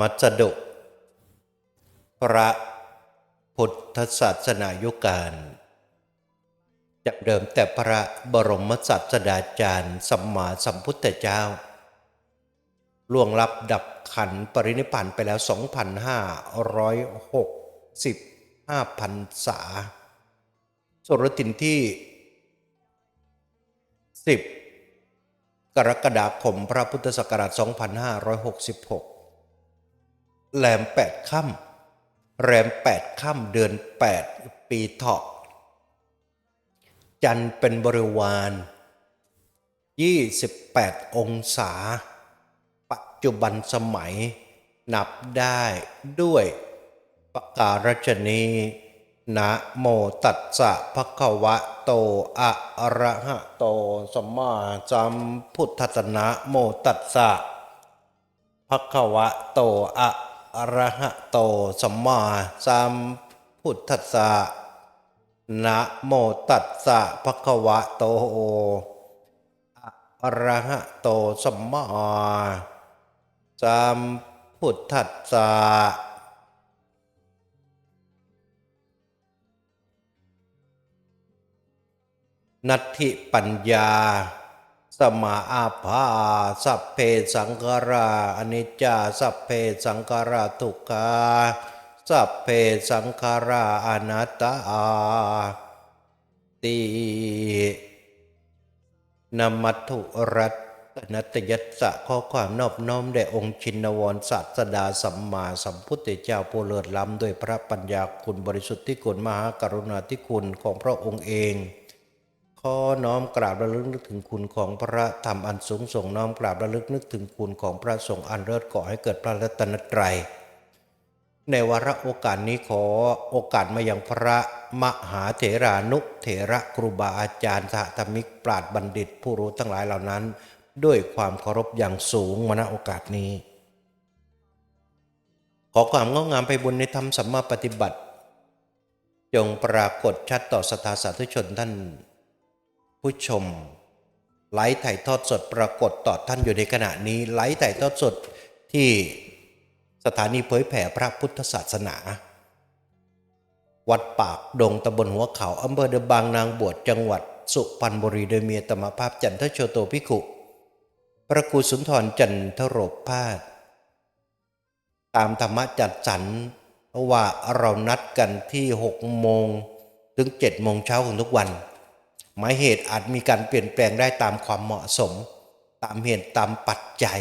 มัสดุ พระพุทธศาสนายุการจากเดิมแต่พระบรมศาสดาจารย์สัมมาสัมพุทธเจ้า ล่วงลับดับขันปรินิพพานไปแล้ว 2,565พันษาสรตินที่ 10 กรกฎาคมพระพุทธศักราช 2566 แรม8ค่ำแรม8ค่ำเดือน8ปีเถาะ จันเป็นบริวาร 28 องศา ปัจจุบันสมัย นับได้ด้วยปการชนีนะโมตัสสะภะคะวะโตอะระหะโตสัมมาสัมพุทธัสสะนะโมตัสสะภะคะวะโตอะ อระหะโตสัมมาสัมพุทธัสสะนะโมตัสสะภะคะวะโตอระหะโตสัมมาสัมพุทธัสสะนัตถิปัญญา สมาอาภาสัพเพสังขาราอนิจจาสัพเพสังขาราทุกขาสัพเพสังขาราอนัตตาตินมัตุรัตนตยัสสะข้อความนอบน้อมแด่องค์ชินวรศาสดาสัมมาสัมพุทธเจ้าผู้เลิศล้ำด้วยพระปัญญาคุณบริสุทธิ์ที่คุณมหากรุณาธิคุณของพระองค์เอง อน้อมกราบระลึกนึกถึงคุณของพระธรรมอันสูงส่งน้อมกราบระลึกนึกถึงคุณของพระสงฆ์อันเลิศก่อให้เกิดพระรัตนตรัยในวาระโอกาสนี้ขอโอกาสมาอย่างพระมหาเถรานุเถระครูบาอาจารย์สหธรรมิกปราดบัณฑิต ผู้รู้ทั้งหลายเหล่านั้น ด้วยความเคารพอย่างสูงมาณโอกาสนี้ ขอความงองามไปบุญในธรรมสัมมาปฏิบัติ จงปรากฏชัดต่อสถาสาธุชนท่าน ผู้ชม ไลฟ์ถ่ายทอดสดปรากฏต่อท่านอยู่ในขณะนี้ ไลฟ์ถ่ายทอดสดที่สถานีเผยแผ่พระพุทธศาสนา วัดปากดงตำบลหัวเขาอำเภอเดบางนางบวชจังหวัดสุพรรณบุรีโดยเมีอาตมภาพจันทโชโตพิขุพระครูสุนทรจันทโรพาสตามธรรมจัดสรรว่าเรานัดกันที่ 6 โมง ถึง 7 โมงเช้าของทุกวัน หมายเหตุอาจมีการเปลี่ยนแปลงได้ตามความเหมาะสม ตามเหตุตามปัจจัย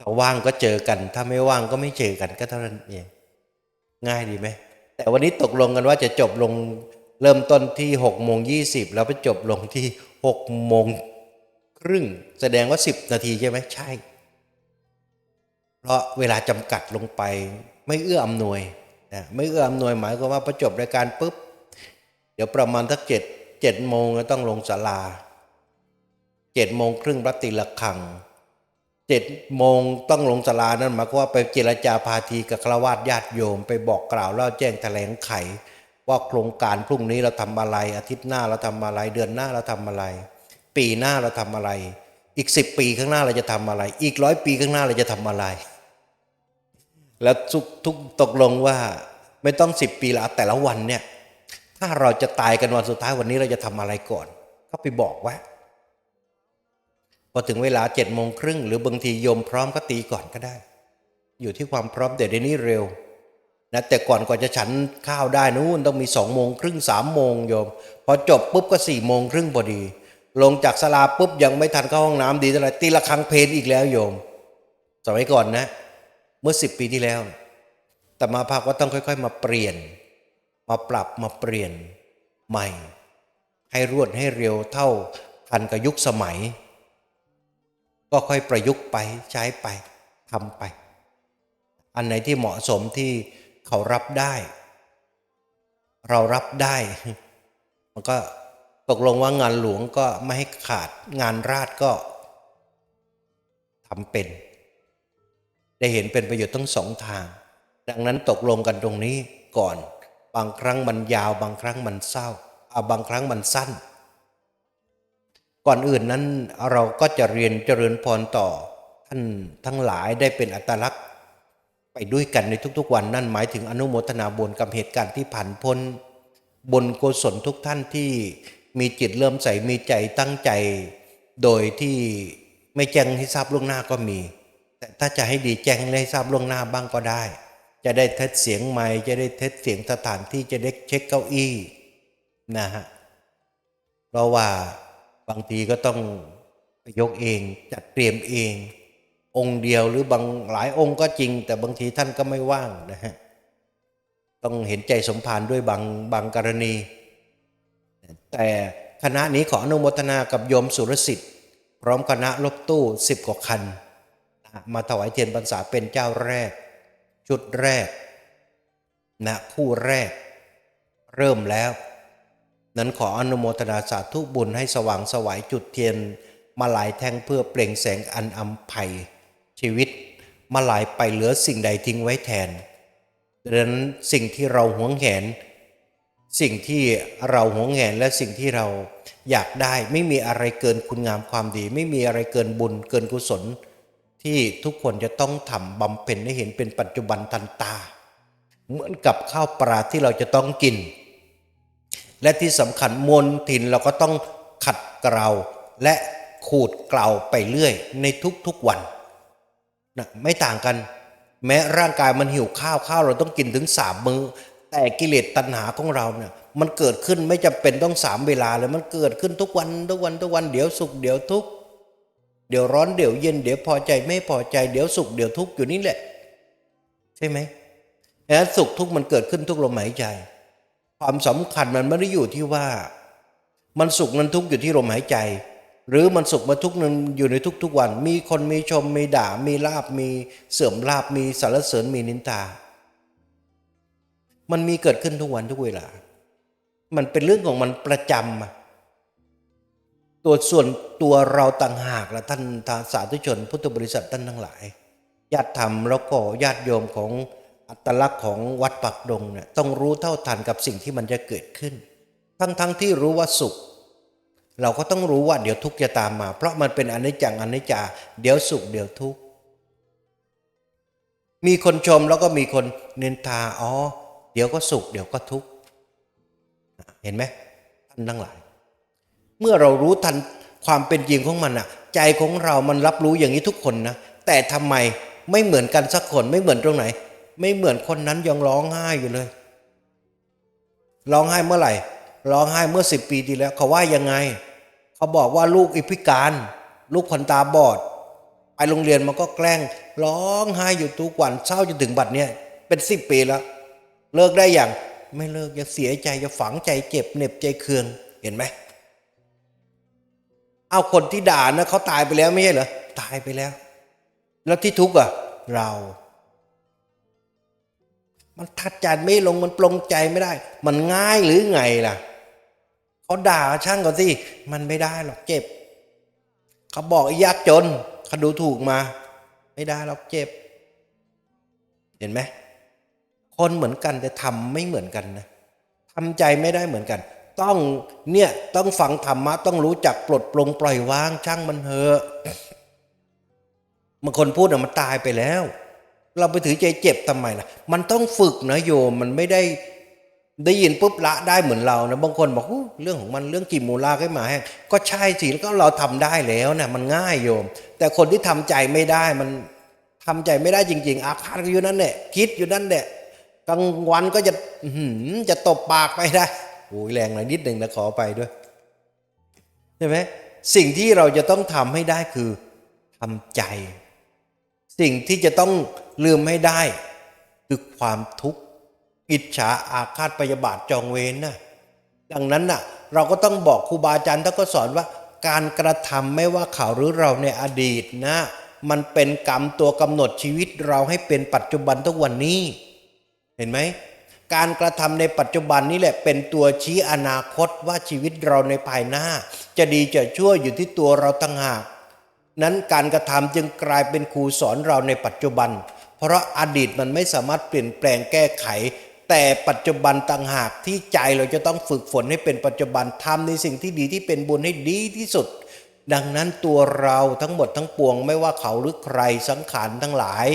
ถ้าว่างก็เจอกัน ถ้าไม่ว่างก็ไม่เจอกันก็เท่านั้นเองง่ายดีไหมแต่วันนี้ตกลงกันว่าจะจบลงเริ่มต้นที่6โมง20แล้วไปจบลงที่6โมงครึ่ง แสดงว่า10นาทีใช่ไหมใช่ เพราะเวลาจำกัดลงไป ไม่เอื้ออำนวยนะไม่เอื้ออำนวยหมายความว่าพอจบรายการปุ๊บ เดี๋ยวประมาณทักเจ็ด เจ็ดโมงก็ต้องลงศาลาเจ็ดโมงครึ่งพระติละคังเจ็ดโมงต้องลงศาลานั่นหมายความว่าไปเจรจาพาทีกับฆราวาสญาติโยม ไปบอกกล่าวแล้วแจ้งแถลงไข ว่าโครงการพรุ่งนี้เราทำอะไร อาทิตย์หน้าเราทำอะไร เดือนหน้าเราทำอะไร ปีหน้าเราทำอะไร อีกสิบปีข้างหน้าเราจะทำอะไร อีกร้อยปีข้างหน้าเราจะทำอะไร แล้วทุกทุกตกลงว่าไม่ต้องสิบปีละแต่ละวันเนี่ย ถ้าเราจะตายกันวันสุดท้ายวันนี้เราจะทำอะไรก่อนก็ไปบอกว่าพอถึงเวลาเจ็ดโมงครึ่งหรือบางทีโยมพร้อมก็ตีก่อนก็ได้ อยู่ที่ความพร้อมแต่เดี๋ยวนี้เร็วนะแต่ก่อนก่อนจะฉันข้าวได้นู้นต้องมีสองโมงครึ่งสามโมงโยม พอจบปุ๊บก็สี่โมงครึ่งพอดี ลงจากสลาปุ๊บยังไม่ทันเข้าห้องน้ำดีเท่าไรตีละครั้งเพลนอีกแล้วโยม สมัยก่อนนะ เมื่อสิบปีที่แล้ว แต่มาภาพว่าต้องค่อย ๆ มาเปลี่ยน มาปรับมาเปลี่ยนใหม่ ให้รวดให้เร็วเท่าทันกับยุคสมัย ก็ค่อยประยุกต์ไปใช้ไปทำไป อันไหนที่เหมาะสมที่เขารับได้ เรารับได้ มันก็ตกลงว่างานหลวงก็ไม่ให้ขาดงานราชก็ทำเป็น ได้เห็นเป็นประโยชน์ทั้งสองทาง ดังนั้นตกลงกันตรงนี้ก่อน บางครั้งมันยาวบางครั้งมันเศร้าอาบางครั้งมันสั้น ก่อนอื่นนั้นเราก็จะเรียนเจริญพรต่อท่านทั้งหลายได้เป็นอัตลักษณ์ ไปด้วยกันในทุกๆวันนั่นหมายถึงอนุโมทนาบุญกับเหตุการณ์ที่ผ่านพ้นบนกุศลทุกท่านที่มีจิตเริ่มใส่มีใจตั้งใจ โดยที่ไม่แจ้งให้ทราบล่วงหน้าก็มี แต่ถ้าจะให้ดีแจ้งให้ทราบล่วงหน้าบ้างก็ได้ จะได้เทสเสียงไม้จะได้เทสเสียงสถานที่จะได้เช็คเก้าอี้นะฮะเพราะว่าบางทีก็ต้องยกเองจัดเตรียมเอง องค์เดียวหรือบางหลายองค์ก็จริง แต่บางทีท่านก็ไม่ว่างนะฮะต้องเห็นใจสมภารด้วยบางบางกรณี แต่คณะนี้ขออนุโมทนากับโยมสุรสิทธิ์พร้อมคณะรถตู้สิบกว่าคัน มาถวายเทียนพรรษาเป็นเจ้าแรก ชุดแรกนะคู่แรก เริ่มแล้ว นั้นขออนุโมทนาสาธุบุญให้สว่างสวายจุดเทียน มาหลายแท่งเพื่อเปล่งแสงอันอำไพชีวิตมาหลายไปเหลือสิ่งใดทิ้งไว้แทนดังนั้นสิ่งที่เราหวงแหน สิ่งที่เราหวงแหนและสิ่งที่เราอยากได้ไม่มีอะไรเกินคุณงามความดี ไม่มีอะไรเกินบุญเกินกุศล ที่ทุกคนจะต้องทำบำเพ็ญให้เห็นเป็นปัจจุบันทันตา เหมือนกับข้าวปลาที่เราจะต้องกิน และที่สำคัญมนทินเราก็ต้องขัดเกลาและขูดเกลาไปเรื่อย ในทุกๆวันนะไม่ต่างกัน แม้ร่างกายมันหิวข้าวข้าวเราต้องกินถึงสามมือ้อแต่กิเลสตัณหาของเราเนี่ยมันเกิดขึ้นไม่จำเป็นต้องสามเวลาเลยมันเกิดขึ้นทุกวันทุกวันทุกวันเดี๋ยวสุขเดี๋ยวทุกข์ เดี๋ยวร้อนเดี๋ยวเย็นเดี๋ยวพอใจไม่พอใจเดี๋ยวสุขเดี๋ยวทุกข์อยู่นี่แหละ ใช่ไหมแล้วสุขทุกข์มันเกิดขึ้นทุกลมหายใจ ความสำคัญมันไม่ได้อยู่ที่ว่า มันสุขมันทุกข์อยู่ที่ลมหายใจ หรือมันสุขมาทุกข์นั้นอยู่ในทุกๆวัน มีคนมีชมมีด่ามีลาบมีเสื่อมลาบมีสารเสริญมีนินทามันมีเกิดขึ้นทุกวันทุกเวลา มันเป็นเรื่องของมันประจำอะ ตัวส่วนตัวเราต่างหากละท่านทาสาธุชน พุทธบริษัทท่านทั้งหลายญาติธรรมแล้วก็ญาติโยมของอัตลักษณ์ของวัดปักดงเนี่ยต้องรู้เท่าทันกับสิ่งที่มันจะเกิดขึ้น ทั้งๆทที่รู้ว่าสุข เราก็ต้องรู้ว่าเดี๋ยวทุกข์จะตามมา เพราะมันเป็นอนิจจังอนิจจา เดี๋ยวสุขเดี๋ยวทุกข์มีคนชมแล้วก็มีคนเนินทาอ๋อเดี๋ยวก็สุขเดี๋ยวก็ทุกข์เห็นไหมท่านทั้งหลาย เมื่อเรารู้ทันความเป็นจริงของมันอะใจของเรามันรับรู้อย่างนี้ทุกคนนะแต่ทำไมไม่เหมือนกันสักคนไม่เหมือนตรงไหน ไม่เหมือนคนนั้นยังร้องไห้อยู่เลย ร้องไห้เมื่อไหร่ ร้องไห้เมื่อสิบปีที่แล้ว เขาว่ายังไง เขาบอกว่าลูกอิพิการ ลูกคนตาบอดไปโรงเรียนมันก็แกล้ง ร้องไห้อยู่ทุกวันเศร้าจนถึงบัดเนี้ยเป็นสิบปีแล้ว เลิกได้อย่างไม่เลิกยังเสียใจจะฝังใจเจ็บเหน็บใจเคืองเห็นไหม เอาคนที่ด่านะเขาตายไปแล้วไม่ใช่เหรอตายไปแล้ว แล้วที่ทุกข์อะ เรา มันทัดใจไม่ลงมันปลงใจไม่ได้ มันง่ายหรือไงล่ะเขาด่าช่างเขาสิมันไม่ได้หรอกเจ็บเขาบอกอยากจนเขาดูถูกมา ไม่ได้หรอกเจ็บ เห็นไหมคนเหมือนกันแต่ทำไม่เหมือนกันนะทำใจไม่ได้เหมือนกัน ต้องเนี่ยต้องฟังธรรมะต้องรู้จักปลดปลงปล่อยวางช่างมันเถอะบางคนพูดอะมันตายไปแล้ว เราไปถือใจเจ็บทำไมล่ะ มันต้องฝึกนะโยมมันไม่ได้ได้ยินปุ๊บละได้เหมือนเรานะบางคนบอกเรื่องของมันเรื่องกิมูลาขึ้นมาแห้งก็ใช่สิแล้วก็เราทำได้แล้วนะมันง่ายโยม แต่คนที่ทำใจไม่ได้มันทำใจไม่ได้จริง ๆ อาฆาตก็อยู่นั่นแหละคิดอยู่นั่นแหละกลางวันก็จะจะตบปากไปได้ โอ้ยแรงหน่อยนิดหนึ่งนะขอไปด้วยใช่ไหมสิ่งที่เราจะต้องทำให้ได้คือทำใจ สิ่งที่จะต้องลืมให้ได้ คือความทุกข์อิจฉาอาฆาตพยาบาทจองเวรนะดังนั้นน่ะเราก็ต้องบอกครูบาอาจารย์ท่านก็สอนว่าการกระทำไม่ว่าเขาหรือเราในอดีตนะ มันเป็นกรรมตัวกำหนดชีวิตเราให้เป็นปัจจุบันทุกวันนี้ เห็นไหม การกระทำในปัจจุบันนี่แหละเป็นตัวชี้อนาคตว่าชีวิตเราในภายหน้า จะดีจะชั่วอยู่ที่ตัวเราตั้งหาก นั้นการกระทำจึงกลายเป็นครูสอนเราในปัจจุบัน เพราะอดีตมันไม่สามารถเปลี่ยนแปลงแก้ไข แต่ปัจจุบันต่างหากที่ใจเราจะต้องฝึกฝนให้เป็นปัจจุบันทำในสิ่งที่ดีที่เป็นบุญให้ดีที่สุด ดังนั้นตัวเราทั้งหมดทั้งปวงไม่ว่าเขาหรือใครสังขารทั้งหลาย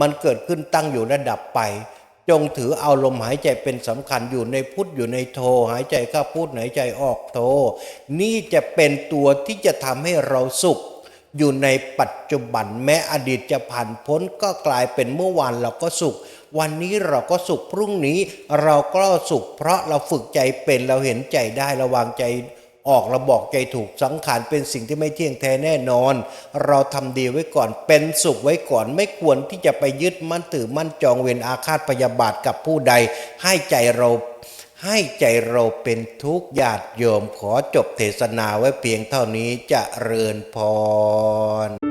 มันเกิดขึ้นตั้งอยู่ระดับไป จงถือเอาลมหายใจเป็นสำคัญอยู่ในพุทธอยู่ในโท หายใจเข้าพุทธหายใจออกโท นี่จะเป็นตัวที่จะทำให้เราสุข อยู่ในปัจจุบันแม้อดีตจะผ่านพ้นก็กลายเป็นเมื่อวานเราก็สุข วันนี้เราก็สุขพรุ่งนี้เราก็สุข เพราะเราฝึกใจเป็นเราเห็นใจได้ระวางใจ ออกเราบอกใจถูกสังขารเป็นสิ่งที่ไม่เที่ยงแท้แน่นอน เราทำดีไว้ก่อนเป็นสุขไว้ก่อนไม่ควรที่จะไปยึดมั่นถือมั่นจองเวรอาฆาตพยาบาทกับผู้ใด ให้ใจเราให้ใจเราเป็นทุกข์ญาติโยมขอจบเทศนาไว้เพียงเท่านี้จะเริญพร